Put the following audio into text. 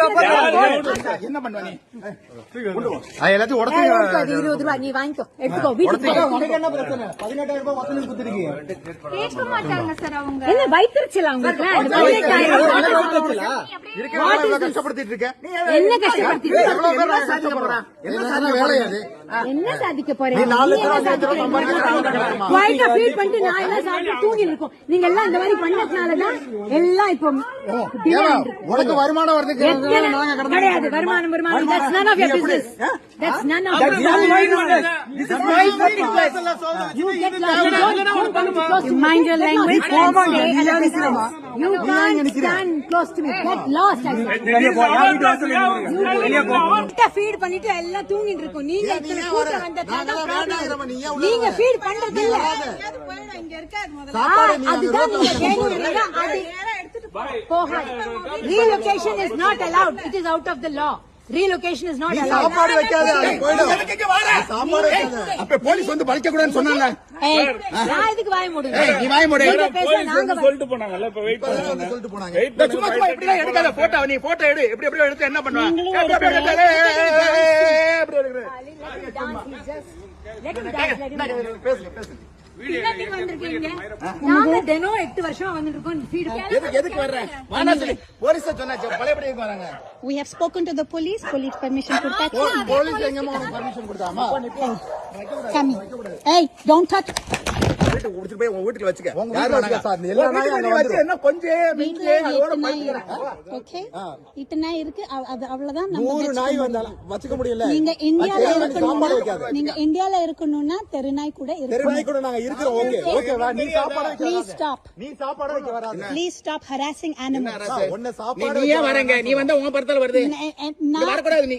என்ன பண்ணுவ நீ? அது எல்லாத்தையும் ஏய், எடுக்காது, உடச்சு இருபது ரூபாய். நீ வாங்கிக்கோ. எடுத்துக்கோ வீட்டுக்கு என்ன பிரச்சனை? பதினெட்டாயிரம் ரூபாய் வசூல் குத்துருக்கீங்க கேட்க மாட்டாங்க சார் அவங்க. என்ன பதினெட்டாயிரம் இருக்கிற கஷ்டப்படுத்திட்டு இருக்கேன்? என்ன என்ன சாதிக்க என்ன போறேன்? பண்ணிட்டு நான் எல்லாம் சாப்பிட்டு தூங்கி இருக்கோம். நீங்க எல்லாம் இந்த மாதிரி பண்ணதுனாலதான் எல்லாம் இப்போ. உனக்கு வருமானம் கடந்து கிடையாது வருமானம் வருமானம் that's none of your business that's none of your business you get lost you don't, don't come too close to me mind your language and stay at a distance you can't stand close to me get lost I said feed பண்ணிட்டு எல்லாம் தூங்கிட்டு இருக்கோம் நீங்க இத்தனை கூட்டம்? Feet பண்றது இல்ல அதுதான் அது போகாது relocation is not allowed it is out of the law relocation is not allowed சாப்பாடு வைக்காத அது போயிடும். சாப்பாடு வைக்காத. அப்ப போலீஸ் வந்து பழிக்க கூடாதுன்னு சொன்னாங்க ஏய், நான் இதுக்கு வாய மூடுங்க ஏய், நீ வாய மூடு. நீங்க பேச நாங்க வ- சொல்லிட்டு போனாங்கல்ல இப்ப வெயிட் இப்பதான் வந்து சொல்லிட்டு போனாங்க வெயிட் சும்மா சும்மா இப்படிலாம் எடுக்காத போட்டோ நீ போட்டோ எடு எப்படி எப்படி எடுத்து என்ன பண்ணுவ நீங்களும் let him dance, let him dance. பேசுங்க பேசுங்க என்னத்துக்கு வந்திருக்கீங்க. நாங்க தினம் எட்டு வருஷமா வந்துட்டு இருக்கோம் எதுக்கு எதுக்கு வர்ற? வேணா சொல்லி. போலீஸ் சொன்னாச்சு. பழையபடி வராங்க. We have spoken to the police. Police permission கொடுத்தாச்சு போ- போலீஸ் எங்கம்மா உனக்கு பர்மிஷன் கொடுத்தாமா? Come hey don't touch. வீட்டுக்கு போய் உங்க வச்சுக்க வீட்டுல? வச்சுக்க சார். உங்க. என்ன கொஞ்சம் வீட்டுல. இருக்கு அது அவ்வளவுதான் நம்ம நூறு நாய். வந்தாலும் வச்சுக்க முடியல நீங்க இந்தியால இருக்கணும்னா நீங்க இந்தியால இருக்கணும்னா தெருநாய் கூட தெரு நாய் கூட நாங்க இருக்கிறோம் ஓகே ஓகேவா நீ சாப்பாடு வைக்க ப்ளீஸ் வராத. ஸ்டாப் நீ சாப்பாடு வைக்க வராது ப்ளீஸ் ஸ்டாப் ஹராசிங் அனிமல்ஸ் சாப்பாடு நீ ஏன் வரங்க நீ வந்தா உன் படத்துல வருது நீ நீ